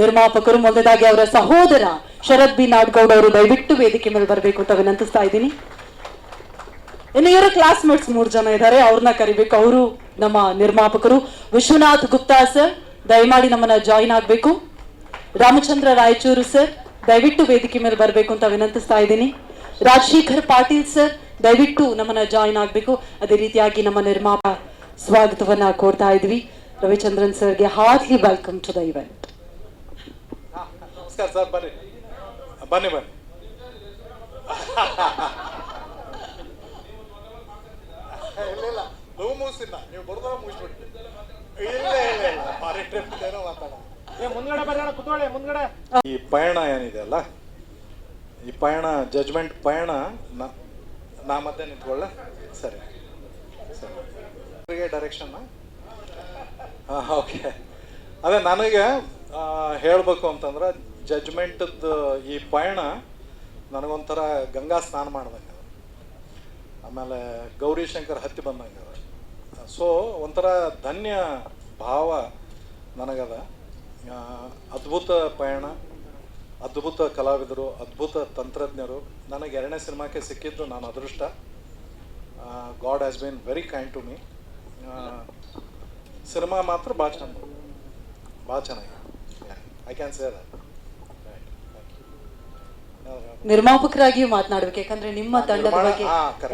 ನಿರ್ಮಾಪಕರು ಮೊದಲಾಗಿ ಅವರ ಸಹೋದರ ಶರತ್ ಬಿ ನಾಡ್ಗೌಡ್ ಅವರು ದಯವಿಟ್ಟು ವೇದಿಕೆ ಮೇಲೆ ಬರಬೇಕು ಅಂತ ವಿನಂತಿಸ್ತಾ ಇದ್ದೀನಿ. ಇನ್ನು ಇವರ ಕ್ಲಾಸ್ಮೇಟ್ಸ್ ಮೂರು ಜನ ಇದ್ದಾರೆ, ಅವ್ರನ್ನ ಕರಿಬೇಕು. ಅವರು ನಮ್ಮ ನಿರ್ಮಾಪಕರು. ವಿಶ್ವನಾಥ್ ಗುಪ್ತಾ ಸರ್, ದಯಮಾಡಿ ನಮ್ಮನ್ನ ಜಾಯಿನ್ ಆಗಬೇಕು. ರಾಮಚಂದ್ರ ರಾಯಚೂರು ಸರ್, ದಯವಿಟ್ಟು ವೇದಿಕೆ ಮೇಲೆ ಬರಬೇಕು ಅಂತ ವಿನಂತಿಸ್ತಾ ಇದ್ದೀನಿ. ರಾಜಶೇಖರ್ ಪಾಟೀಲ್ ಸರ್, ದಯವಿಟ್ಟು ನಮ್ಮನ್ನ ಜಾಯಿನ್ ಆಗಬೇಕು. ಅದೇ ರೀತಿಯಾಗಿ ನಮ್ಮ ನಿರ್ಮಾಪ ಸ್ವಾಗತವನ್ನ ಕೋರ್ತಾ ಇದ್ವಿ. ರವಿಚಂದ್ರನ್ ಸರ್ಗೆ heartily welcome to the event ನಮಸ್ಕಾರ ಸರ್ ಬನ್ನಿ. ಬನ್ನಿ ಬನ್ನಿ. ಇಲ್ಲ ಇಲ್ಲ ನೀವು ಮುಗಿಸಿಲ್ಲ ನೀವು ಬರೋದ್ರ ಮುಗಿಸ್ಬಿಟ್ಟು ಇಲ್ಲ ಇಲ್ಲ ಇಲ್ಲ. ಭಾರಿ ಟ್ರಿಪ್ ಏನೋ ಮಾತಾಡ. ಏ ಮುಂದ್ಗಡೆ ಬರ್ರಿ ಕುತ್ಕೊಳ್ಳಿ ಮುಂದ್ಗಡೆ. ಈ ಪಯಣ ಏನಿದೆ ಅಲ್ಲ? ಈ ಪಯಣ ಜಜ್ಮೆಂಟ್ ಪಯಣ ನಾ- ಮತ್ತೆ ನಿಂತ್ಕೊಳ್ಳ? ಸರಿ. ಸರಿ. ಡೈರೆಕ್ಷನ್ ಹಾಂ ಓಕೆ ಅದೇ ನನಗೆ ಹೇಳ್ಬೇಕು ಅಂತಂದ್ರೆ ಜಜ್ಮೆಂಟದ್ದು ಈ ಪಯಣ ನನಗೊಂಥರ ಗಂಗಾ ಸ್ನಾನ ಮಾಡ್ದಂಗೆ. ಆಮೇಲೆ ಗೌರಿ ಶಂಕರ್ ಹತ್ತಿ ಬಂದಂಗೆ ಅದ. ಸೊ ಒಂಥರ ಧನ್ಯ ಭಾವ ನನಗದ. ಅದ್ಭುತ ಪಯಣ, ಅದ್ಭುತ ಕಲಾವಿದರು, ಅದ್ಭುತ ತಂತ್ರಜ್ಞರು. ನನಗೆ ಎರಡನೇ ಸಿನಿಮಾಕ್ಕೆ ಸಿಕ್ಕಿದ್ದು ನಾನು ಅದೃಷ್ಟ. God has been very kind to me. Cinema ಮಾತ್ರ ಭಾಳ ಚೆಂದ. ಭಾಳ ಚೆನ್ನಾಗಿ ಐ ಕ್ಯಾನ್ ಸೇ ದಟ್ ನಿರ್ಮಾಪಕರಾಗಿಯೂ ಮಾತನಾಡ್ಬೇಕು. ಯಾಕಂದ್ರೆ ನಿಮ್ಮ ತಂಡದ ಬಗ್ಗೆ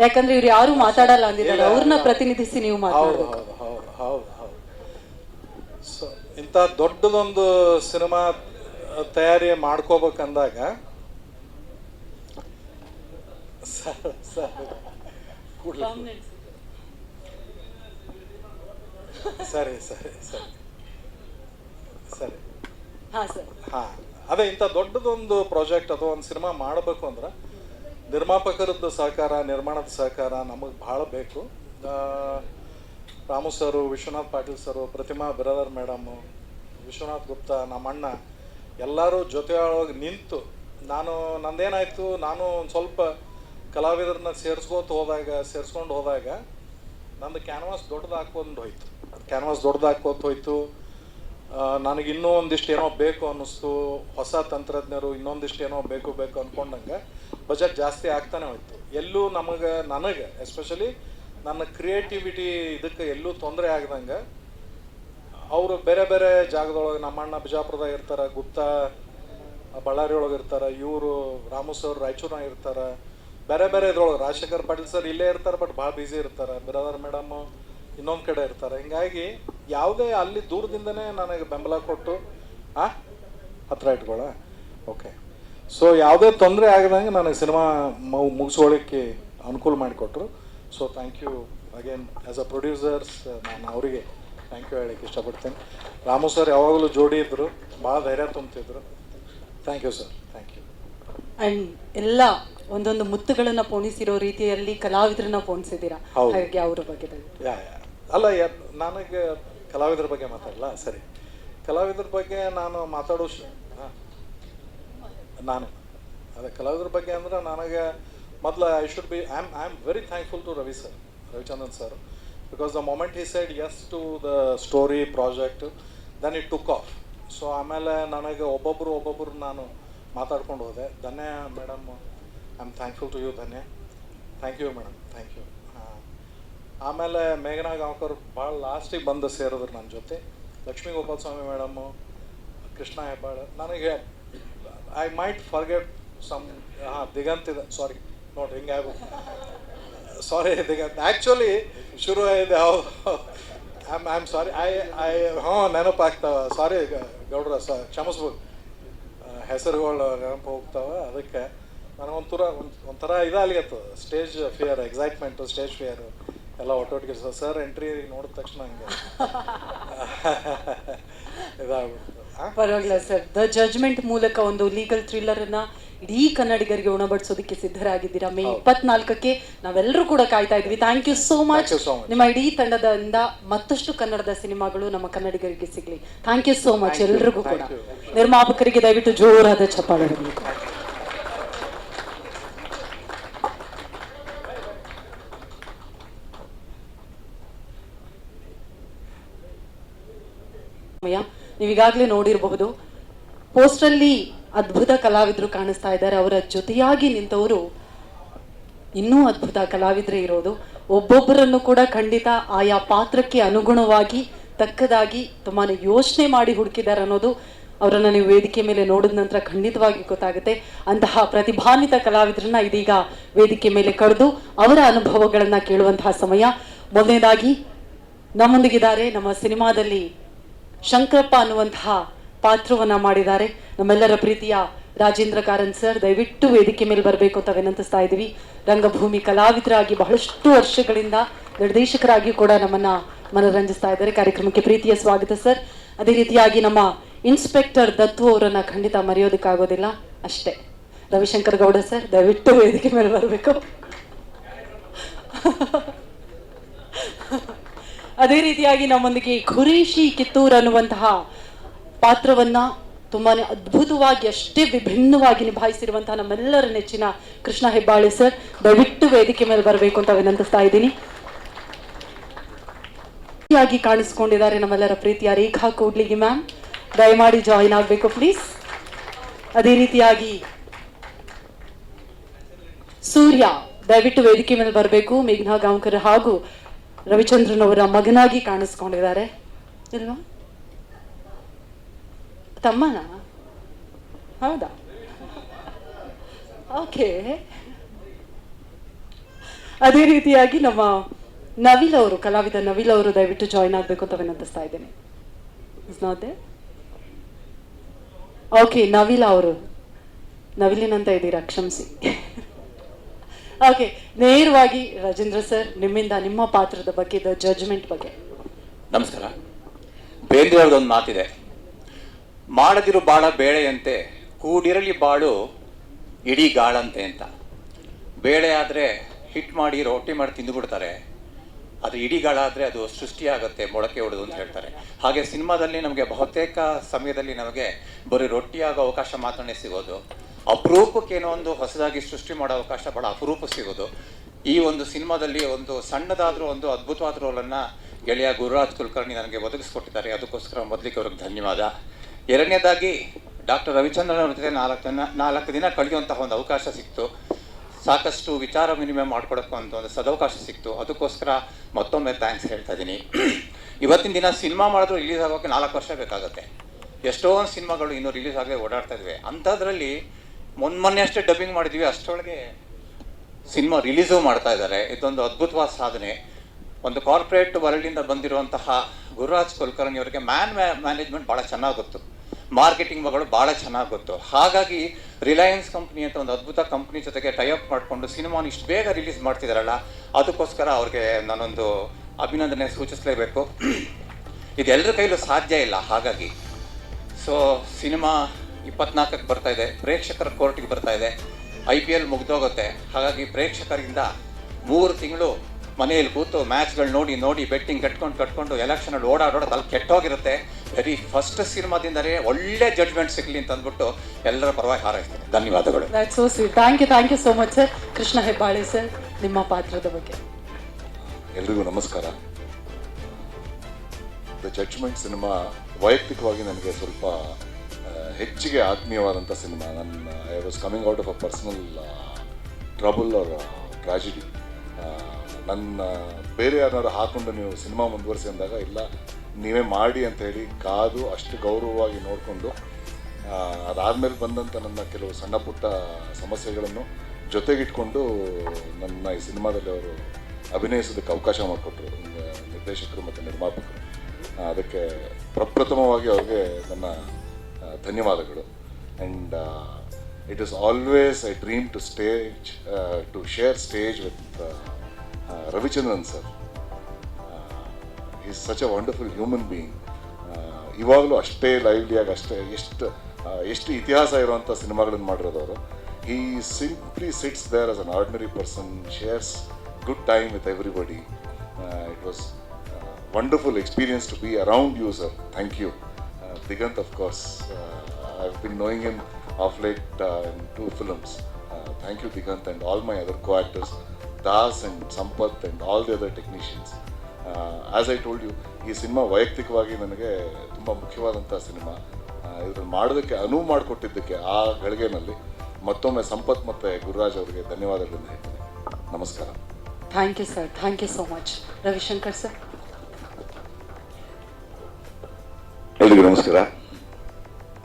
ಯಾಕಂದ್ರೆ ಇವ್ರು ಯಾರು ಮಾತಾಡಲ್ಲ ಅಂದಿದ್ದಾರೆ. ಅವ್ರನ್ನ ಪ್ರತಿನಿಧಿಸಿ ನೀವು ಮಾತಾಡಬೇಕು ಮಾತಾಡ್ಬೇಕು. ಹೌದು ಹೌದು ಹೌದು ಹೌದು. ಸೊ ಇಂಥ ದೊಡ್ಡದೊಂದು ಸಿನಿಮಾ ತಯಾರಿ ಮಾಡ್ಕೋಬೇಕಂದಾಗ ಸರ್ ಸರ್. ಸರಿ ಸರಿ ಸರಿ. ಸರಿ. ಹಾ ಸರ್. ಹಾ. ಅದೇ, ಇಂಥ ದೊಡ್ಡದೊಂದು ಪ್ರಾಜೆಕ್ಟ್ ಅಥವಾ ಒಂದು ಸಿನಿಮಾ ಮಾಡಬೇಕು ಅಂದ್ರೆ ನಿರ್ಮಾಪಕರದ್ದು ಸಹಕಾರ, ನಿರ್ಮಾಣದ ಸಹಕಾರ ನಮಗೆ ಭಾಳ ಬೇಕು. Ramu sir, Vishwanath Patil sir, Pratima Biradar madam, Vishwanath Gupta ನಮ್ಮ ಅಣ್ಣ ಎಲ್ಲರೂ ಜೊತೆಯೊಳಗೆ ನಿಂತು ನಾನು, ನಂದೇನಾಯಿತು, ನಾನು ಒಂದು ಸ್ವಲ್ಪ ಕಲಾವಿದರನ್ನ ಸೇರಿಸ್ಕೋತ ಹೋದಾಗ, ಸೇರಿಸ್ಕೊಂಡು ಹೋದಾಗ ನಂದು ಕ್ಯಾನ್ವಾಸ್ ದೊಡ್ಡದು ಹಾಕ್ಕೊಂಡು ಹೋಯ್ತು. ಕ್ಯಾನ್ವಾಸ್ ದೊಡ್ಡದಾಕೋತ ಹೋಯ್ತು. ನನಗೆ ಇನ್ನೂ ಒಂದಿಷ್ಟು ಏನೋ ಬೇಕು ಅನ್ನಿಸ್ತು. ಹೊಸ ತಂತ್ರಜ್ಞರು ಇನ್ನೊಂದಿಷ್ಟು ಏನೋ ಬೇಕು ಬೇಕು ಅಂದ್ಕೊಂಡಂಗೆ ಬಜೆಟ್ ಜಾಸ್ತಿ ಆಗ್ತಾನೆ ಹೋಯ್ತು. ಎಲ್ಲೂ ನಮಗೆ, ನನಗೆ ಎಸ್ಪೆಷಲಿ ನನ್ನ ಕ್ರಿಯೇಟಿವಿಟಿ ಇದಕ್ಕೆ ಎಲ್ಲೂ ತೊಂದರೆ ಆಗ್ದಂಗೆ ಅವರು ಬೇರೆ ಬೇರೆ ಜಾಗದೊಳಗೆ ನಮ್ಮ ಅಣ್ಣ ಬಿಜಾಪುರದಾಗ ಇರ್ತಾರೆ, ಗುಪ್ತಾ ಬಳ್ಳಾರಿ ಒಳಗೆ ಇರ್ತಾರೆ, ಇವರು ರಾಮು ಸರ್ ರಾಯಚೂರ್ನಾಗ ಇರ್ತಾರೆ, ಬೇರೆ ಬೇರೆ ಇದ್ರೊಳಗೆ ರಾಜಶೇಖರ್ ಪಾಟೀಲ್ ಸರ್ ಇಲ್ಲೇ ಇರ್ತಾರೆ, ಬಟ್ ಭಾಳ ಬ್ಯುಸಿ ಇರ್ತಾರೆ. ಬಿರಾದರ್ ಮೇಡಮ್ ಇನ್ನೊಂದು ಕಡೆ ಇರ್ತಾರೆ. ಹಿಂಗಾಗಿ ಯಾವುದೇ ಅಲ್ಲಿ ದೂರದಿಂದನೇ ನನಗೆ ಬೆಂಬಲ ಕೊಟ್ಟು ಆ ಹತ್ರ ಇಟ್ಕೊಳ. ಓಕೆ ಸೊ ಯಾವುದೇ ತೊಂದರೆ ಆಗದಂಗೆ ನನಗೆ ಸಿನಿಮಾ ಮುಗಿಸ್ಕೊಳ್ಳಿಕ್ಕೆ ಅನುಕೂಲ ಮಾಡಿಕೊಟ್ರು. So thank you again as a producers ನಾನು ಅವರಿಗೆ ಥ್ಯಾಂಕ್ ಯು ಹೇಳಕ್ಕೆ ಇಷ್ಟಪಡ್ತೀನಿ. ರಾಮು ಸರ್ ಯಾವಾಗಲೂ ಜೋಡಿ ಇದ್ದರು ಭಾಳ ಧೈರ್ಯ ತುಂಬ್ತಿದ್ರು. Thank you sir thank you and ಎಲ್ಲ ಒಂದೊಂದು ಮುತ್ತುಗಳನ್ನು ಪೋಣಿಸಿರೋ ರೀತಿಯಲ್ಲಿ ಕಲಾವಿದರನ್ನ ಪೋಣಿಸಿದ್ದೀರಾ? ಹಾಗೆ ಅವರ ಬಗ್ಗೆ ಅಲ್ಲ ನನಗೆ ಕಲಾವಿದರ ಬಗ್ಗೆ ಮಾತಾಡಲ್ಲ ಸರಿ. ಕಲಾವಿದರ ಬಗ್ಗೆ ನಾನು ಮಾತಾಡೋ ಹಾಂ. ನಾನು. ಅದೇ, ಕಲಾವಿದರ ಬಗ್ಗೆ ಅಂದ್ರೆ ನನಗೆ ಮೊದಲು I should be, I am I am very thankful to Ravi sir, Ravichandran sir. Because the moment he said yes to the story project, then it took off. So, ಆಮೇಲೆ ನನಗೆ ಒಬ್ಬೊಬ್ಬರು ಒಬ್ಬೊಬ್ಬರು ನಾನು ಮಾತಾಡ್ಕೊಂಡು ಹೋದೆ. Dhanya, madam, I am thankful to you, Dhanya. Thank you, madam. Thank you. ಆಮೇಲೆ ಮೇಘನಾ ಗಾಂವ್ಕರ್ ಭಾಳ ಲಾಸ್ಟಿಗೆ ಬಂದು ಸೇರಿದ್ರು ನನ್ನ ಜೊತೆ. ಲಕ್ಷ್ಮೀ ಗೋಪಾಲ ಸ್ವಾಮಿ ಮೇಡಮು ಕೃಷ್ಣ ಹೆಬ್ಬಾಳ. ನನಗೆ ಐ ಮೈಟ್ ಫರ್ಗೆಟ್ ಸಮ್ ಹಾಂ, ದಿಗಂತ ಇದೆ. ಸಾರಿ ನೋಡಿರಿ, ಹಿಂಗೆ ಆಗ್ಬೇಕು ಸಾರಿ ದಿಗಂತ. ಆ್ಯಕ್ಚುಲಿ ಶುರು ಆಗಿದೆ. ಹೌದು. I am I am sorry I I hmm ನೆನಪಾಗ್ತಾವ ಸಾರಿ ಗೌಡ್ರ, ಸ, ಕ್ಷಮಿಸ್ಬೋದು. ಹೆಸರುಗಳು ನೆನಪು ಹೋಗ್ತಾವ. ಅದಕ್ಕೆ ನನಗೊಂಥರ ಒಂದು ಒಂಥರ ಇದಾಗ್ಲಿತ್ತು stage fear excitement stage fear ಎಲ್ಲ ಒಟ್ಟೊಟ್ಟಿಗೆ ಸರ್ ಎಂಟ್ರಿ ನೋಡಿದ ತಕ್ಷಣ ಹಂಗೆ. ಇದಾಗ್ಬಿಡ್ತು. ಪರವಾಗಿಲ್ಲ ಸರ್. ದ ಜಜ್ಮೆಂಟ್ ಮೂಲಕ ಒಂದು ಲೀಗಲ್ ಥ್ರಿಲ್ಲರ್ ಅನ್ನ ಇಡೀ ಕನ್ನಡಿಗರಿಗೆ ಉಣಬಡಿಸೋದಕ್ಕೆ ಸಿದ್ಧರಾಗಿದ್ದೀರಾ? ಮೇ ಇಪ್ಪತ್ನಾಲ್ಕಕ್ಕೆ ನಾವೆಲ್ಲರೂ ಕೂಡ ಕಾಯ್ತಾ ಇದ್ವಿ. Thank you so much. ನಿಮ್ಮ ಇಡೀ ತಂಡದಿಂದ ಮತ್ತಷ್ಟು ಕನ್ನಡದ ಸಿನಿಮಾಗಳು ನಮ್ಮ ಕನ್ನಡಿಗರಿಗೆ ಸಿಗ್ಲಿ. ಥ್ಯಾಂಕ್ ಯು ಸೋ ಮಚ್ ಎಲ್ರಿಗೂ ಕೂಡ. ನಿರ್ಮಾಪಕರಿಗೆ ದಯವಿಟ್ಟು ಜೋರಾದ ಚಪ್ಪಾಳೆ ಬರಬೇಕು ನೀವೀಗಾಗಲೇ ನೋಡಿರಬಹುದು. ಪೋಸ್ಟ್ರಲ್ಲಿ ಅದ್ಭುತ ಕಲಾವಿದರು ಕಾಣಿಸ್ತಾ ಇದ್ದಾರೆ. ಅವರ ಜೊತೆಯಾಗಿ ನಿಂತವರು ಇನ್ನೂ ಅದ್ಭುತ ಕಲಾವಿದ್ರು ಇರೋದು. ಒಬ್ಬೊಬ್ಬರನ್ನು ಕೂಡ ಖಂಡಿತ ಆಯಾ ಪಾತ್ರಕ್ಕೆ ಅನುಗುಣವಾಗಿ, ತಕ್ಕದಾಗಿ ತುಂಬಾ ಯೋಚನೆ ಮಾಡಿ ಹುಡುಕಿದ್ದಾರೆ ಅನ್ನೋದು ಅವರನ್ನ ನೀವು ವೇದಿಕೆ ಮೇಲೆ ನೋಡಿದ ನಂತರ ಖಂಡಿತವಾಗಿ ಗೊತ್ತಾಗುತ್ತೆ. ಅಂತಹ ಪ್ರತಿಭಾನ್ವಿತ ಕಲಾವಿದರನ್ನ ಇದೀಗ ವೇದಿಕೆ ಮೇಲೆ ಕರೆದು ಅವರ ಅನುಭವಗಳನ್ನ ಕೇಳುವಂತಹ ಸಮಯ. ಮೊದಲನೇದಾಗಿ ನಮ್ಮೊಂದಿಗಿದ್ದಾರೆ ನಮ್ಮ ಸಿನಿಮಾದಲ್ಲಿ ಶಂಕರಪ್ಪ ಅನ್ನುವಂತಹ ಪಾತ್ರವನ್ನ ಮಾಡಿದ್ದಾರೆ. ನಮ್ಮೆಲ್ಲರ ಪ್ರೀತಿಯ ರಾಜೇಂದ್ರ ಕಾರನ್ ಸರ್, ದಯವಿಟ್ಟು ವೇದಿಕೆ ಮೇಲೆ ಬರಬೇಕು ಅಂತ ವಿನಂತಿಸ್ತಾ ಇದ್ದೀವಿ. ರಂಗಭೂಮಿ ಕಲಾವಿದರಾಗಿ ಬಹಳಷ್ಟು ವರ್ಷಗಳಿಂದ ನಿರ್ದೇಶಕರಾಗಿ ಕೂಡ ನಮ್ಮನ್ನ ಮನರಂಜಿಸ್ತಾ ಇದ್ದಾರೆ. ಕಾರ್ಯಕ್ರಮಕ್ಕೆ ಪ್ರೀತಿಯ ಸ್ವಾಗತ ಸರ್. ಅದೇ ರೀತಿಯಾಗಿ ನಮ್ಮ ಇನ್ಸ್ಪೆಕ್ಟರ್ ದತ್ತು ಅವರನ್ನ ಖಂಡಿತ ಮರೆಯೋದಕ್ಕಾಗೋದಿಲ್ಲ. ಅಷ್ಟೇ. ರವಿಶಂಕರ್ ಗೌಡ ಸರ್, ದಯವಿಟ್ಟು ವೇದಿಕೆ ಮೇಲೆ ಬರಬೇಕು. ಅದೇ ರೀತಿಯಾಗಿ ನಮ್ಮೊಂದಿಗೆ ಖುರೇಶಿ ಕಿತ್ತೂರ್ ಅನ್ನುವಂತಹ ಪಾತ್ರವನ್ನ ತುಂಬಾನೇ ಅದ್ಭುತವಾಗಿ ಅಷ್ಟೇ ವಿಭಿನ್ನವಾಗಿ ನಿಭಾಯಿಸಿರುವಂತಹ ನಮ್ಮೆಲ್ಲರ ನೆಚ್ಚಿನ ಕೃಷ್ಣ ಹೆಬ್ಬಾಳೆ ಸರ್, ದಯವಿಟ್ಟು ವೇದಿಕೆ ಮೇಲೆ ಬರಬೇಕು ಅಂತ ವಿನಂತಿಸ್ತಾ ಇದ್ದೀನಿ. ಕಾಣಿಸ್ಕೊಂಡಿದ್ದಾರೆ ನಮ್ಮೆಲ್ಲರ ಪ್ರೀತಿಯ ರೇಖಾ ಕೂಡ್ಲಿಗಿ ಮ್ಯಾಮ್. ದಯಮಾಡಿ ಜಾಯಿನ್ ಆಗಬೇಕು ಪ್ಲೀಸ್ ಅದೇ ರೀತಿಯಾಗಿ ಸೂರ್ಯ, ದಯವಿಟ್ಟು ವೇದಿಕೆ ಮೇಲೆ ಬರಬೇಕು. ಮೇಘ್ನಾ ಗಾಂವ್ಕರ್ ಹಾಗೂ ರವಿಚಂದ್ರನ್ ಅವರ ಮಗನಾಗಿ ಕಾಣಿಸ್ಕೊಂಡಿದ್ದಾರೆ. ಇಲ್ವಾ? ತಮ್ಮನ? ಹೌದಾ? ಓಕೆ. ಅದೇ ರೀತಿಯಾಗಿ ನಮ್ಮ ನವಿಲ್ ಅವರು, ಕಲಾವಿದ ನವಿಲ್ ಅವರು ದಯವಿಟ್ಟು ಜಾಯಿನ್ ಆಗಬೇಕು ಅಂತ ವಿನಂತಿಸ್ತಾ ಇದ್ದೇನೆ. ಓಕೆ, ನವಿಲ್ ಅವರು. ನವಿಲಿನಂತ ಇದ್ದೀರಾ? ಕ್ಷಮಿಸಿ. ಓಕೆ ನೇರವಾಗಿ ರಾಜೇಂದ್ರ ಸರ್ ನಿಮ್ಮಿಂದ ನಿಮ್ಮ ಪಾತ್ರದ ಬಗ್ಗೆ ದ ಜಡ್ಜ್ಮೆಂಟ್ ಬಗ್ಗೆ. ನಮಸ್ಕಾರ. ಬೇಂದ್ರೆ ಅವ್ರದ್ದೊಂದು ಮಾತಿದೆ. ಮಾಡದಿರು ಬಾಳ ಬೇಳೆಯಂತೆ, ಕೂಡಿರಲಿ ಬಾಳು ಇಡೀ ಗಾಳಂತೆ ಅಂತ. ಬೇಳೆ ಆದರೆ ಹಿಟ್ ಮಾಡಿ ರೊಟ್ಟಿ ಮಾಡಿ ತಿಂದುಬಿಡ್ತಾರೆ ಅದು ಇಡೀ ಗಾಳ ಆದರೆ ಅದು ಸೃಷ್ಟಿಯಾಗುತ್ತೆ ಮೊಳಕೆ ಹೊಡೆದು ಅಂತ ಹೇಳ್ತಾರೆ. ಹಾಗೆ ಸಿನಿಮಾದಲ್ಲಿ ನಮಗೆ ಬಹುತೇಕ ಸಮಯದಲ್ಲಿ ನಮಗೆ ಬರೀ ರೊಟ್ಟಿಯಾಗೋ ಅವಕಾಶ ಮಾತ್ರನೇ ಸಿಗೋದು. ಅಪರೂಪಕ್ಕೇನೋ ಒಂದು ಹೊಸದಾಗಿ ಸೃಷ್ಟಿ ಮಾಡೋ ಅವಕಾಶ ಬಹಳ ಅಪರೂಪ ಸಿಗೋದು. ಈ ಒಂದು ಸಿನಿಮಾದಲ್ಲಿ ಒಂದು ಸಣ್ಣದಾದರೂ ಒಂದು ಅದ್ಭುತವಾದ ರೋಲನ್ನು ಗೆಳೆಯ ಗುರುರಾಜ್ ಕುಲಕರ್ಣಿ ನನಗೆ ಒದಗಿಸ್ಕೊಟ್ಟಿದ್ದಾರೆ. ಅದಕ್ಕೋಸ್ಕರ ಮೊದಲಿಗೆ ಅವ್ರಿಗೆ ಧನ್ಯವಾದ. ಎರಡನೇದಾಗಿ ಡಾಕ್ಟರ್ ರವಿಚಂದ್ರನ್ ಅವ್ರ ಜೊತೆ ನಾಲ್ಕು ದಿನ ನಾಲ್ಕು ದಿನ ಕಳೆಯುವಂತಹ ಒಂದು ಅವಕಾಶ ಸಿಕ್ತು. ಸಾಕಷ್ಟು ವಿಚಾರ ವಿನಿಮಯ ಮಾಡ್ಕೊಡೋಕ್ಕೂ ಒಂದು ಒಂದು ಸದವಕಾಶ ಸಿಕ್ತು. ಅದಕ್ಕೋಸ್ಕರ ಮತ್ತೊಮ್ಮೆ ಥ್ಯಾಂಕ್ಸ್ ಹೇಳ್ತಾ ಇದ್ದೀನಿ. ಇವತ್ತಿನ ದಿನ ಸಿನಿಮಾ ಮಾಡಿದ್ರು ರಿಲೀಸ್ ಆಗೋಕ್ಕೆ ನಾಲ್ಕು ವರ್ಷ ಬೇಕಾಗುತ್ತೆ. ಎಷ್ಟೊಂದು ಸಿನಿಮಾಗಳು ಇನ್ನೂ ರಿಲೀಸ್ ಆಗದೆ ಓಡಾಡ್ತಾ ಇದ್ವಿ. ಅಂಥದ್ರಲ್ಲಿ ಮೊನ್ನೆ ಮೊನ್ನೆ ಅಷ್ಟೇ ಡಬ್ಬಿಂಗ್ ಮಾಡಿದ್ವಿ, ಅಷ್ಟರೊಳಗೆ ಸಿನಿಮಾ ರಿಲೀಸು ಮಾಡ್ತಾ ಇದ್ದಾರೆ. ಇದೊಂದು ಅದ್ಭುತವಾದ ಸಾಧನೆ. ಒಂದು ಕಾರ್ಪೊರೇಟ್ ವರ್ಲ್ಡಿಂದ ಬಂದಿರುವಂತಹ ಗುರುರಾಜ್ ಕುಲಕರ್ಣಿ ಅವರಿಗೆ ಮ್ಯಾನ್ ಮ್ಯಾನೇಜ್ಮೆಂಟ್ ಭಾಳ ಚೆನ್ನಾಗಿ ಗೊತ್ತು. ಮಾರ್ಕೆಟಿಂಗ್ ಮಗಳು ಭಾಳ ಚೆನ್ನಾಗಿ ಗೊತ್ತು. ಹಾಗಾಗಿ ರಿಲಯನ್ಸ್ ಕಂಪ್ನಿ ಅಂತ ಒಂದು ಅದ್ಭುತ ಕಂಪ್ನಿ ಜೊತೆಗೆ ಟೈಅಪ್ ಮಾಡಿಕೊಂಡು ಸಿನಿಮಾನ ಇಷ್ಟು ಬೇಗ ರಿಲೀಸ್ ಮಾಡ್ತಿದ್ದಾರಲ್ಲ ಅದಕ್ಕೋಸ್ಕರ ಅವ್ರಿಗೆ ನಾನೊಂದು ಅಭಿನಂದನೆ ಸೂಚಿಸಲೇಬೇಕು. ಇದೆಲ್ಲರ ಕೈಲೂ ಸಾಧ್ಯ ಇಲ್ಲ ಹಾಗಾಗಿ. ಸೊ ಸಿನಿಮಾ ಇಪ್ಪತ್ನಾಲ್ಕಕ್ಕೆ ಬರ್ತಾ ಇದೆ. ಪ್ರೇಕ್ಷಕರ ಕೋರ್ಟಿಗೆ ಬರ್ತಾ ಇದೆ. ಐ ಪಿ ಎಲ್ ಮುಗ್ದೋಗುತ್ತೆ. ಹಾಗಾಗಿ ಪ್ರೇಕ್ಷಕರಿಂದ ಮೂರು ತಿಂಗಳು ಮನೆಯಲ್ಲಿ ಕೂತು ಮ್ಯಾಚ್ಗಳು ನೋಡಿ ನೋಡಿ ಬೆಟ್ಟಿಂಗ್ ಕಟ್ಕೊಂಡು ಕಟ್ಕೊಂಡು ಎಲೆಕ್ಷನಲ್ಲಿ ಓಡಾಡೋದು ಅಲ್ಲಿ ಕೆಟ್ಟೋಗಿರುತ್ತೆ. ವೆರಿ ಫಸ್ಟ್ ಸಿನಿಮಾದಿಂದಲೇ ಒಳ್ಳೆ ಜಡ್ಜ್ಮೆಂಟ್ ಸಿಗಲಿ ಅಂತ ಅಂದ್ಬಿಟ್ಟು ಎಲ್ಲರ ಪರವಾಗಿ ಹಾರೈಸ್ತೀನಿ. ಧನ್ಯವಾದಗಳು. Thank you thank you so much sir Krishna Hebbale sir ನಿಮ್ಮ ಪಾತ್ರದ ಬಗ್ಗೆ. ಎಲ್ರಿಗೂ ನಮಸ್ಕಾರ. ದ ಜಡ್ಜ್ಮೆಂಟ್ ಸಿನಿಮಾ ವೈಯಕ್ತಿಕವಾಗಿ ನನಗೆ ಸ್ವಲ್ಪ ಹೆಚ್ಚಿಗೆ ಆತ್ಮೀಯವಾದಂಥ ಸಿನಿಮಾ. ನನ್ನ I was coming out of a personal trouble or tragedy ನನ್ನ, ಬೇರೆ ಯಾರನ್ನಾದ್ರು ಹಾಕೊಂಡು ನೀವು ಸಿನಿಮಾ ಮುಂದುವರಿಸಿ ಅಂದಾಗ, ಇಲ್ಲ, ನೀವೇ ಮಾಡಿ ಅಂತ ಹೇಳಿ ಕಾದು ಅಷ್ಟು ಗೌರವವಾಗಿ ನೋಡಿಕೊಂಡು ಅದಾದಮೇಲೆ ಬಂದಂಥ ನನ್ನ ಕೆಲವು ಸಣ್ಣ ಪುಟ್ಟ ಸಮಸ್ಯೆಗಳನ್ನು ಜೊತೆಗಿಟ್ಕೊಂಡು ನನ್ನ ಈ ಸಿನಿಮಾದಲ್ಲಿ ಅವರು ಅಭಿನಯಿಸೋದಕ್ಕೆ ಅವಕಾಶ ಮಾಡಿಕೊಟ್ರು. ನಿರ್ದೇಶಕರು ಮತ್ತು ನಿರ್ಮಾಪಕರು. ಅದಕ್ಕೆ ಪ್ರಪ್ರಥಮವಾಗಿ ಅವ್ರಿಗೆ ನನ್ನ ಧನ್ಯವಾದಗಳು. And it is always I dream to stage to share stage with Ravichandran sir is such a wonderful human being ಇವಾಗಲೂ ಅಷ್ಟೇ ಲೈವ್ಲಿಯಾಗಿ ಅಷ್ಟೇ ಎಷ್ಟು ಎಷ್ಟು ಇತಿಹಾಸ ಇರುವಂಥ ಸಿನಿಮಾಗಳನ್ನು ಮಾಡಿರೋದವರು ಈ simply sits there as an ordinary person shares good time with everybody it was wonderful experience to be around you sir thank you Diganth of course I been knowing him of late in two films thank you Diganth and all my other co actors Das and Sampath and all the other technicians as I told you ಈ cinema ವೈಯಕ್ತಿಕವಾಗಿ ನನಗೆ ತುಂಬ ಮುಖ್ಯವಾದಂಥ cinema ಇದನ್ನು ಮಾಡೋದಕ್ಕೆ, ಅನುವು ಮಾಡಿಕೊಟ್ಟಿದ್ದಕ್ಕೆ ಆ ಗಳಿಗೆನಲ್ಲಿ ಮತ್ತೊಮ್ಮೆ ಸಂಪತ್ ಮತ್ತು ಗುರುರಾಜ್ ಅವರಿಗೆ ಧನ್ಯವಾದಗಳನ್ನು ಹೇಳ್ತೀನಿ. ನಮಸ್ಕಾರ. Thank you sir thank you so much Ravishankar sir ಎಲ್ರಿಗೂ ನಮಸ್ಕಾರ.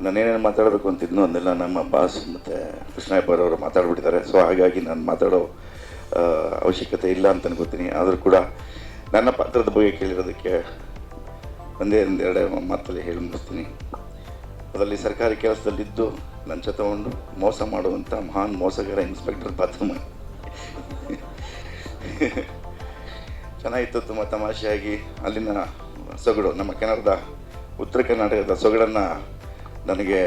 ನಾನೇನೇನು ಮಾತಾಡಬೇಕು ಅಂತಿದ್ನೋ ಅದನ್ನೆಲ್ಲ ನಮ್ಮ ಬಾಸ್ ಮತ್ತು ಕೃಷ್ಣಯ್ಯಪ್ಪರ್ ಅವರು ಮಾತಾಡ್ಬಿಟ್ಟಿದ್ದಾರೆ. ಸೊ ಹಾಗಾಗಿ ನಾನು ಮಾತಾಡೋ ಅವಶ್ಯಕತೆ ಇಲ್ಲ ಅಂತ ಅನ್ಕೋತೀನಿ. ಆದರೂ ಕೂಡ ನನ್ನ ಪಾತ್ರದ ಬಗ್ಗೆ ಕೇಳಿರೋದಕ್ಕೆ ಒಂದೇ ಒಂದೆರಡು ಮಾತಲ್ಲಿ ಹೇಳಿ ಮುಗಿಸ್ತೀನಿ. ಅದರಲ್ಲಿ ಸರ್ಕಾರಿ ಕೆಲಸದಲ್ಲಿದ್ದು ಲಂಚ ತಗೊಂಡು ಮೋಸ ಮಾಡುವಂಥ ಮಹಾನ್ ಮೋಸಗಾರ ಇನ್ಸ್ಪೆಕ್ಟರ್ ಪಾತ್ರ ಚೆನ್ನಾಗಿತ್ತು, ತುಂಬ ತಮಾಷೆಯಾಗಿ. ಅಲ್ಲಿನ ಸೊಗಡು, ನಮ್ಮ ಕೆನಡದ ಉತ್ತರ ಕರ್ನಾಟಕದ ಸೊಗಡನ್ನು ನನಗೆ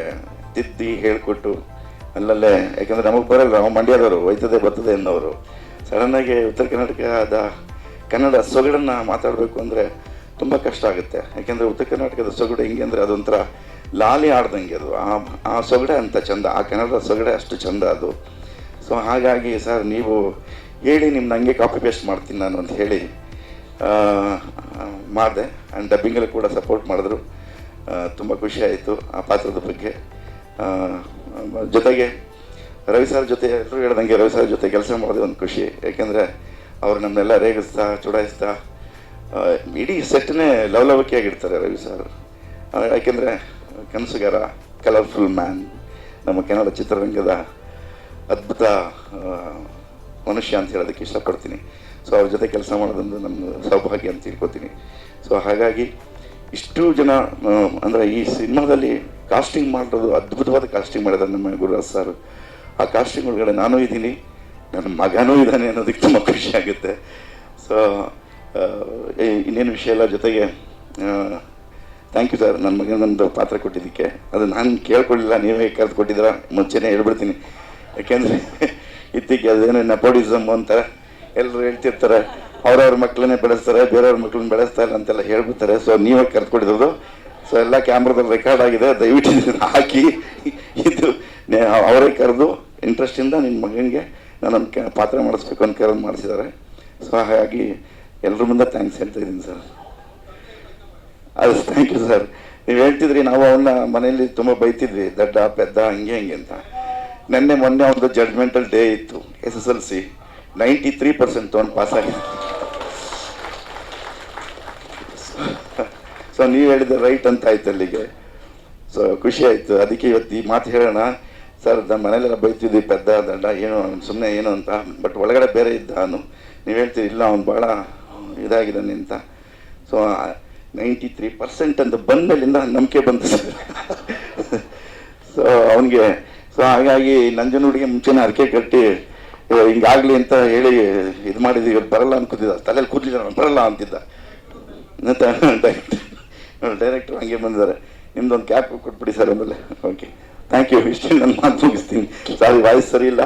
ತಿದ್ದಿ ಹೇಳಿಕೊಟ್ಟು ಅಲ್ಲಲ್ಲೇ, ಯಾಕಂದರೆ ನಮಗೆ ಬರಲ್ಲ ನಾವು ಮಂಡ್ಯದವರು, ಒಯ್ತದೆ, ಬರ್ತದೆ ಅನ್ನೋರು ಸಡನ್ನಾಗಿ ಉತ್ತರ ಕರ್ನಾಟಕದ ಕನ್ನಡ ಸೊಗಡನ್ನು ಮಾತಾಡಬೇಕು ಅಂದರೆ ತುಂಬ ಕಷ್ಟ ಆಗುತ್ತೆ. ಯಾಕೆಂದರೆ ಉತ್ತರ ಕರ್ನಾಟಕದ ಸೊಗಡು ಹೆಂಗೆ ಅಂದರೆ ಅದೊಂಥರ ಲಾಲಿ ಆಡ್ದಂಗೆ ಅದು. ಆ ಆ ಸೊಗಡೆ ಅಂತ ಚಂದ, ಆ ಕನ್ನಡದ ಸೊಗಡೆ ಅಷ್ಟು ಚಂದ ಅದು. ಸೊ ಹಾಗಾಗಿ ಸರ್, ನೀವು ಹೇಳಿ, ನಿಮ್ನ ಹಂಗೆ ಕಾಪಿ ಪೇಸ್ಟ್ ಮಾಡ್ತೀನಿ ನಾನು ಅಂತ ಹೇಳಿ ಮಾಡಿದೆ. ಆ್ಯಂಡ್ ಡಬ್ಬಿಂಗಲ್ಲಿ ಕೂಡ ಸಪೋರ್ಟ್ ಮಾಡಿದ್ರು. ತುಂಬ ಖುಷಿ ಆಯಿತು ಆ ಪಾತ್ರದ ಬಗ್ಗೆ. ಜೊತೆಗೆ ರವಿ ಸರ್ ಜೊತೆ ಎಲ್ಲರೂ ಹೇಳ್ದಂಗೆ ರವಿ ಸರ್ ಜೊತೆ ಕೆಲಸ ಮಾಡೋದೇ ಒಂದು ಖುಷಿ. ಯಾಕೆಂದರೆ ಅವರು ನಮ್ಮನ್ನೆಲ್ಲ ರೇಗಿಸ್ತಾ, ಚುಡಾಯಿಸ್ತಾ ಇಡೀ ಸೆಟ್ನೇ ಲವಲವಿಕೆಯಾಗಿರ್ತಾರೆ ರವಿ ಸರ್. ಯಾಕೆಂದರೆ ಕನಸುಗಾರ ಕಲರ್ಫುಲ್ ಮ್ಯಾನ್ ನಮ್ಮ ಕನ್ನಡ ಚಿತ್ರರಂಗದ ಅದ್ಭುತ ಮನುಷ್ಯ ಅಂತ ಹೇಳೋದಕ್ಕೆ ಇಷ್ಟಪಡ್ತೀನಿ. ಸೊ ಅವ್ರ ಜೊತೆ ಕೆಲಸ ಮಾಡೋದೊಂದು ನಮ್ಮ ಸೌಭಾಗ್ಯ ಅಂತ ತಿಳ್ಕೊತೀನಿ. ಸೊ ಹಾಗಾಗಿ ಇಷ್ಟು ಜನ ಅಂದರೆ ಈ ಸಿನಿಮಾದಲ್ಲಿ ಕಾಸ್ಟಿಂಗ್ ಮಾಡೋದು ಅದ್ಭುತವಾದ ಕಾಸ್ಟಿಂಗ್ ಮಾಡಿದ್ದಾರೆ ನಮ್ಮ ಗುರುರಾಜ್ ಸರ್ ಆ ಕಾಸ್ಟಿಂಗ್ ಒಳಗಡೆ ನಾನು ಇದ್ದೀನಿ, ನನ್ನ ಮಗನೂ ಇದ್ದಾನೆ ಅನ್ನೋದಕ್ಕೆ ತುಂಬ ಖುಷಿ ಆಗುತ್ತೆ. ಸೊ ಇನ್ನೇನು ವಿಷಯ ಎಲ್ಲ ಜೊತೆಗೆ ಥ್ಯಾಂಕ್ ಯು ಸರ್ ನನ್ನ ಮಗನೊಂದು ಪಾತ್ರ ಕೊಟ್ಟಿದ್ದಕ್ಕೆ. ಅದು ನಾನು ಕೇಳ್ಕೊಳ್ಳಿಲ್ಲ, ನೀವೇ ಕರೆದು ಕೊಟ್ಟಿದ್ದೀರ, ಮುಂಚೆನೇ ಹೇಳ್ಬಿಡ್ತೀನಿ. ಯಾಕೆಂದರೆ, ಇತ್ತೀಚೆಗೆ ಅದೇನೋ ನೆಪೋಡಿಸಮ್ ಅಂತ ಎಲ್ಲರೂ ಹೇಳ್ತಿರ್ತಾರೆ ಅವ್ರವ್ರ ಮಕ್ಕಳನ್ನೇ ಬೆಳೆಸ್ತಾರೆ, ಬೇರೆಯವ್ರ ಮಕ್ಕಳನ್ನ ಬೆಳೆಸ್ತಾ ಇಲ್ಲ ಅಂತೆಲ್ಲ ಹೇಳ್ಬಿಡ್ತಾರೆ. ಸೊ ನೀವೇ ಕರೆದುಕೊಂಡಿರೋದು. ಸೊ ಎಲ್ಲ ಕ್ಯಾಮ್ರಾದಲ್ಲಿ ರೆಕಾರ್ಡ್ ಆಗಿದೆ. ದಯವಿಟ್ಟು ಹಾಕಿ. ಇದು ಅವರೇ ಕರೆದು ಇಂಟ್ರೆಸ್ಟಿಂದ ನಿಮ್ಮ ಮಗನಿಗೆ ನಾನೊಂದು ಕ, ಪಾತ್ರ ಮಾಡಿಸ್ಬೇಕು ಅಂತ ಕರೆದು ಮಾಡಿಸಿದ್ದಾರೆ. ಸೊ ಹಾಗಾಗಿ ಎಲ್ಲರ ಮುಂದೆ ಥ್ಯಾಂಕ್ಸ್ ಹೇಳ್ತಾ ಇದ್ದೀನಿ ಸರ್. ಅದು ಥ್ಯಾಂಕ್ ಯು ಸರ್. ನೀವು ಹೇಳ್ತಿದ್ರಿ ನಾವು ಅವನ್ನ ಮನೆಯಲ್ಲಿ ತುಂಬ ಬೈತಿದ್ವಿ, ದಡ್ಡ, ಪೆದ್ದ, ಹಂಗೆ ಹಂಗೆ ಅಂತ. ನಿನ್ನೆ ಮೊನ್ನೆ ಒಂದು ಜಡ್ಮೆಂಟಲ್ ಡೇ ಇತ್ತು S S L C ninety three percent ತೊಗೊಂಡು ಪಾಸ್ ಸೊ ನೀವು ಹೇಳಿದ ರೈಟ್ ಅಂತ ಆಯ್ತು ಅಲ್ಲಿಗೆ. ಸೊ ಖುಷಿ ಆಯಿತು. ಅದಕ್ಕೆ ಇವತ್ತು ಈ ಮಾತು ಹೇಳೋಣ. ಸರ್ ನಮ್ಮ ಮನೇಲೆಲ್ಲ ಬೈತಿದ್ವಿ, ಪೆದ್ದ, ದಂಡ, ಏನು ಸುಮ್ಮನೆ ಏನು ಅಂತ. ಬಟ್ ಒಳಗಡೆ ಬೇರೆ ಇದ್ದ ಅವನು. ನೀವು ಹೇಳ್ತೀರಿ, ಇಲ್ಲ, ಅವ್ನು ಭಾಳ ಇದಾಗಿದ್ದಾನೆ ಅಂತ ಸೊ ನೈಂಟಿ ತ್ರೀ ಪರ್ಸೆಂಟ್ ಅಂತ ಬಂದಮೇಲಿಂದ ನಂಬಿಕೆ ಬಂತು ಸರ್ ಸೊ ಅವನಿಗೆ ಸೊ ಹಾಗಾಗಿ ನಂಜನೂಡಿಗೆ ಮುಂಚೆನೇ ಅರಕೆ ಕಟ್ಟಿ ಹಿಂಗಾಗ್ಲಿ ಅಂತ ಹೇಳಿ ಇದು ಮಾಡಿದ್ವಿ ಬರಲ್ಲ ಅನ್ಕೋತಿದ್ದ. ತಲೆಯಲ್ಲಿ ಕೂದಲಿಲ್ಲ ಬರಲ್ಲ ಅಂತಿದ್ದ. ಡೈರೆಕ್ಟರ್ ಹಂಗೆ ಬಂದಿದ್ದಾರೆ. ನಿಮ್ದೊಂದು ಕ್ಯಾಪ್ ಕೊಟ್ಬಿಡಿ ಸರ್ ಆಮೇಲೆ. ಓಕೆ ಥ್ಯಾಂಕ್ ಯು ಇಷ್ಟು ನನ್ನ ಮಾತು ಮುಗಿಸ್ತೀನಿ. ಸಾರಿ ವಾಯ್ಸ್ ಸರಿ ಇಲ್ಲ.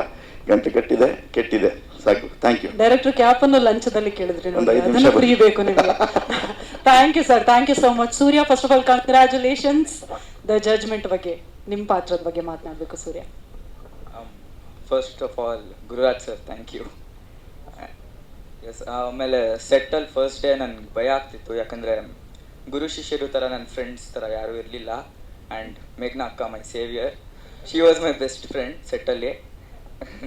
ಗಂಟೆ ಕಟ್ಟಿದೆ ಕೆಟ್ಟಿದೆ. ಸಾಕು. ಥ್ಯಾಂಕ್ ಯು ಡೈರೆಕ್ಟರ್ ಕ್ಯಾಪ್ ಅನ್ನು ಲಂಚದಲ್ಲಿ ಕೇಳಿದ್ರಿ ಅದನ್ನು. ಫ್ರೀ ಬೇಕು ನಿಮಗೆ thank you sir thank you so much Surya first of all congratulations the judgement ಬಗ್ಗೆ ನಿಮ್ಮ ಪಾತ್ರದ ಬಗ್ಗೆ ಮಾತನಾಡಬೇಕು Surya. First of all Gururaj sir thank you yes ಆಮೇಲೆ ಸೆಟ್ಟಲ್ಲಿ ಫಸ್ಟ್ ಡೇ ನನಗೆ ಭಯ ಆಗ್ತಿತ್ತು. ಯಾಕಂದರೆ ಗುರು ಶಿಷ್ಯರು ಥರ ನನ್ನ ಫ್ರೆಂಡ್ಸ್ ಥರ ಯಾರೂ ಇರಲಿಲ್ಲ. ಆ್ಯಂಡ್ ಮೇಘ್ನಾ ಅಕ್ಕ my saviour she was my best friend ಸೆಟ್ಟಲ್ಲಿ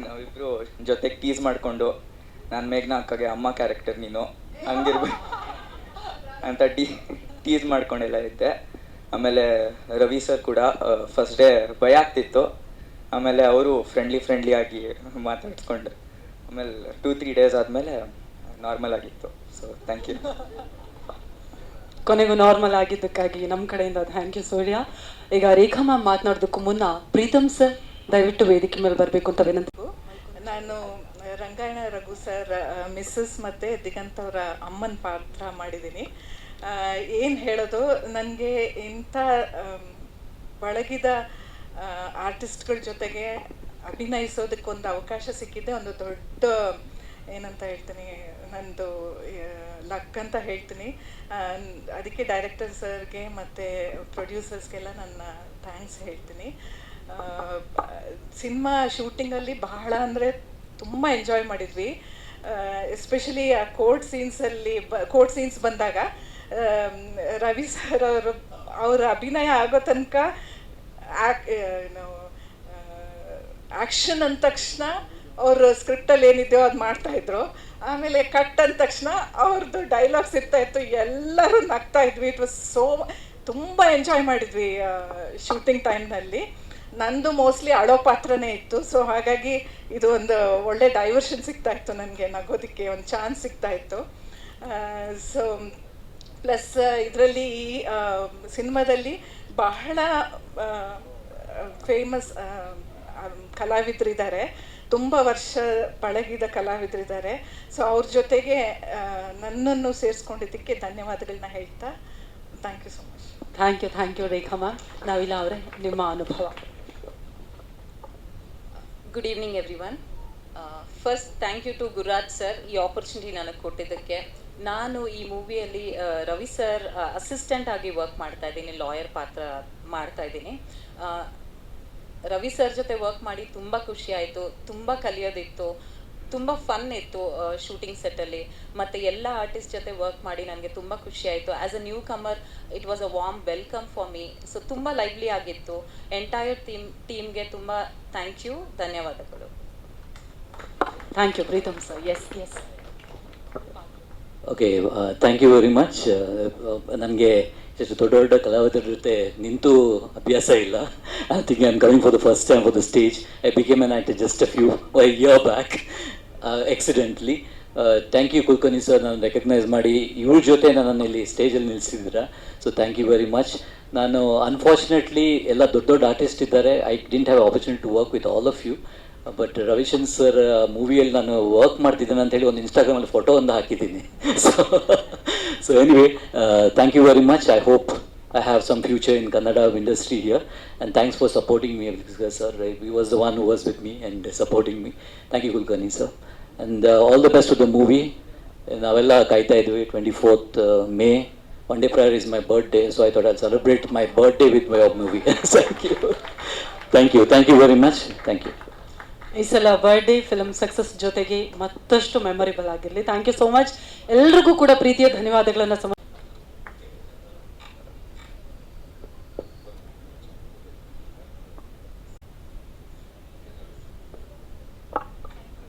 ನಾವಿಬ್ಬರು ಜೊತೆಗೆ ಟೀಸ್ ಮಾಡಿಕೊಂಡು, ನಾನು ಮೇಘ್ನಾ ಅಕ್ಕಗೆ ಅಮ್ಮ ಕ್ಯಾರೆಕ್ಟರ್ ನೀನು ಹಂಗಿರ್ಬೇಕು ಅಂತ ಟೀ ಟೀಸ್ ಮಾಡ್ಕೊಂಡೆಲ್ಲ ಇದ್ದೆ. ಆಮೇಲೆ ರವಿ ಸರ್ ಕೂಡ ಫಸ್ಟ್ ಡೇ ಭಯ ಆಗ್ತಿತ್ತು. ಆಮೇಲೆ ಅವರು ಫ್ರೆಂಡ್ಲಿ ಫ್ರೆಂಡ್ಲಿ ಆಗಿ ಮಾತಾಡ್ಸ್ಕೊಂಡು ಆಮೇಲೆ ಟೂ ತ್ರೀ ಡೇಸ್ ಆದಮೇಲೆ ನಾರ್ಮಲ್ ಆಗಿತ್ತು. ಸೊ ಥ್ಯಾಂಕ್ ಯು ಕೊನೆಗೂ ನಾರ್ಮಲ್ ಆಗಿದ್ದಕ್ಕಾಗಿ ನಮ್ಮ ಕಡೆಯಿಂದ ಥ್ಯಾಂಕ್ ಯು ಸೂರ್ಯ. ಈಗ ರೇಖಾ ಮ್ಯಾಮ್ ಮಾತನಾಡೋದಕ್ಕೂ ಮುನ್ನ ಪ್ರೀತಮ್ ಸರ್ ದಯವಿಟ್ಟು ವೇದಿಕೆ ಮೇಲೆ ಬರಬೇಕು ಅಂತ ವಿನಂತಿ. ನಾನು ರಂಗಾಯಣ ರಘು ಸರ್ ಮಿಸ್ಸಸ್ ಮತ್ತೆ ದಿಗಂತ್ ಅವರ ಅಮ್ಮನ ಪಾತ್ರ ಮಾಡಿದ್ದೀನಿ. ಏನು ಹೇಳೋದು? ನನಗೆ ಇಂಥ ಬಳಗಿದ ಆರ್ಟಿಸ್ಟ್ಗಳ ಜೊತೆಗೆ ಅಭಿನಯಿಸೋದಕ್ಕೊಂದು ಅವಕಾಶ ಸಿಕ್ಕಿದ್ದೆ ಒಂದು ದೊಡ್ಡ, ಏನಂತ ಹೇಳ್ತೀನಿ, ನಂದು ಲಕ್ ಅಂತ ಹೇಳ್ತೀನಿ. ಅದಕ್ಕೆ ಡೈರೆಕ್ಟರ್ ಸರ್ಗೆ ಮತ್ತು ಪ್ರೊಡ್ಯೂಸರ್ಸ್ಗೆಲ್ಲ ನನ್ನ ಥ್ಯಾಂಕ್ಸ್ ಹೇಳ್ತೀನಿ. ಸಿನಿಮಾ ಶೂಟಿಂಗಲ್ಲಿ ಬಹಳ ಅಂದರೆ ತುಂಬ ಎಂಜಾಯ್ ಮಾಡಿದ್ವಿ. ಎಸ್ಪೆಷಲಿ ಆ ಕೋರ್ಟ್ ಸೀನ್ಸಲ್ಲಿ ಬ ಕೋರ್ಟ್ ಸೀನ್ಸ್ ಬಂದಾಗ ರವಿ ಸರ್ ಅವರು, ಅವರ ಅಭಿನಯ ಆಗೋ ತನಕ ಏನು ಆ್ಯಕ್ಷನ್ ಅಂದ ತಕ್ಷಣ ಅವರು ಸ್ಕ್ರಿಪ್ಟಲ್ಲಿ ಏನಿದೆಯೋ ಅದು ಮಾಡ್ತಾಯಿದ್ರು ಆಮೇಲೆ ಕಟ್ ಅಂದ ತಕ್ಷಣ ಅವ್ರದ್ದು ಡೈಲಾಗ್ಸ್ ಇರ್ತಾ ಇತ್ತು. ಎಲ್ಲರೂ ನಗ್ತಾ ಇದ್ವಿ. ಇಟ್ ವಾಸ್ ಸೋ ತುಂಬ ಎಂಜಾಯ್ ಮಾಡಿದ್ವಿ ಶೂಟಿಂಗ್ ಟೈಮ್ನಲ್ಲಿ ನಂದು ಮೋಸ್ಟ್ಲಿ ಅಳೋ ಪಾತ್ರನೇ ಇತ್ತು. ಸೊ ಹಾಗಾಗಿ ಇದು ಒಂದು ಒಳ್ಳೆ ಡೈವರ್ಷನ್ ಸಿಗ್ತಾ ಇತ್ತು ನನಗೆ, ನಗೋದಕ್ಕೆ ಒಂದು ಚಾನ್ಸ್ ಸಿಗ್ತಾ ಇತ್ತು. ಸೊ ಪ್ಲಸ್ ಇದರಲ್ಲಿ ಈ ಸಿನಿಮಾದಲ್ಲಿ ಬಹಳ ಫೇಮಸ್ ಕಲಾವಿದರಿದ್ದಾರೆ ತುಂಬ ವರ್ಷ ಪಳಗಿದ ಕಲಾವಿದರಿದ್ದಾರೆ ಸೊ ಅವ್ರ ಜೊತೆಗೆ ನನ್ನನ್ನು ಸೇರಿಸ್ಕೊಂಡಿದ್ದಕ್ಕೆ ಧನ್ಯವಾದಗಳನ್ನ ಹೇಳ್ತಾ thank you so much thank you thank you Rekhamma. ನಾವಿಲ್ಲ ಅವರೇ ನಿಮ್ಮ ಅನುಭವ. Good evening everyone first thank you to Gururaj sir ಈ ಆಪರ್ಚುನಿಟಿ ನನಗೆ ಕೊಟ್ಟಿದ್ದಕ್ಕೆ. ನಾನು ಈ ಮೂವಿಯಲ್ಲಿ ರವಿ ಸರ್ ಅಸಿಸ್ಟೆಂಟ್ ಆಗಿ ವರ್ಕ್ ಮಾಡ್ತಾ ಇದ್ದೀನಿ ಲಾಯರ್ ಪಾತ್ರ ಮಾಡ್ತಾ ಇದ್ದೀನಿ. ರವಿ ಸರ್ ಜೊತೆ ವರ್ಕ್ ಮಾಡಿ ತುಂಬ ಖುಷಿ ಆಯಿತು, ತುಂಬ ಕಲಿಯೋದಿತ್ತು, ತುಂಬ ಫನ್ ಇತ್ತು ಶೂಟಿಂಗ್ ಸೆಟ್ಟಲ್ಲಿ ಮತ್ತು ಎಲ್ಲ ಆರ್ಟಿಸ್ಟ್ ಜೊತೆ ವರ್ಕ್ ಮಾಡಿ ನನಗೆ ತುಂಬ ಖುಷಿ ಆಯಿತು. As a newcomer it was a warm welcome for me so ತುಂಬ ಲೈವ್ಲಿ ಆಗಿತ್ತು. ಎಂಟೈರ್ ಟೀಮ್ ಟೀಮ್ಗೆ ತುಂಬ ಥ್ಯಾಂಕ್ ಯು ಧನ್ಯವಾದಗಳು. Thank you Preetham sir yes yes okay thank you very much ನನಗೆ ಎಷ್ಟು ದೊಡ್ಡ ದೊಡ್ಡ ಕಲಾವಿದರ ಜೊತೆ ನಿಂತು ಅಭ್ಯಾಸ ಇಲ್ಲ. I think I am coming for the first time for the stage I became an actor just a few I year back accidentally thank you Kulkarni sir ನಾನು ರೆಕಗ್ನೈಸ್ ಮಾಡಿ. ಇವ್ರ ಜೊತೆ ನನ್ನನ್ನು ಇಲ್ಲಿ ಸ್ಟೇಜಲ್ಲಿ ನಿಲ್ಲಿಸಿದ್ದೀರಾ so thank you very much ನಾನು unfortunately ಎಲ್ಲ ದೊಡ್ಡ ದೊಡ್ಡ ಆರ್ಟಿಸ್ಟ್ ಇದ್ದಾರೆ. I didn't have opportunity to work with all of you but Ravishankar sir ಮೂವಿಯಲ್ಲಿ ನಾನು ವರ್ಕ್ ಮಾಡ್ತಿದ್ದೇನೆ ಅಂತ ಹೇಳಿ ಒಂದು ಇನ್ಸ್ಟಾಗ್ರಾಮಲ್ಲಿ ಫೋಟೋ ಒಂದು ಹಾಕಿದ್ದೀನಿ. So so anyway thank you very much I hope I have some future in Kannada industry here and thanks for supporting me sir we was the one was with me and supporting me thank you Kulkarni sir and all the best to the movie ನಾವೆಲ್ಲ ಕಾಯ್ತಾ ಇದ್ವಿ. Twenty fourth May one day prior is my birthday so I thought I celebrate my birthday with my movie thank you thank you thank you very much thank you ಈ ಸಲ birthday film success ಜೊತೆಗೆ ಮತ್ತಷ್ಟು memorable ಆಗಿರಲಿ. Thank you so much ಎಲ್ರಿಗೂ ಕೂಡ ಪ್ರೀತಿಯ ಧನ್ಯವಾದಗಳನ್ನು ಸಮ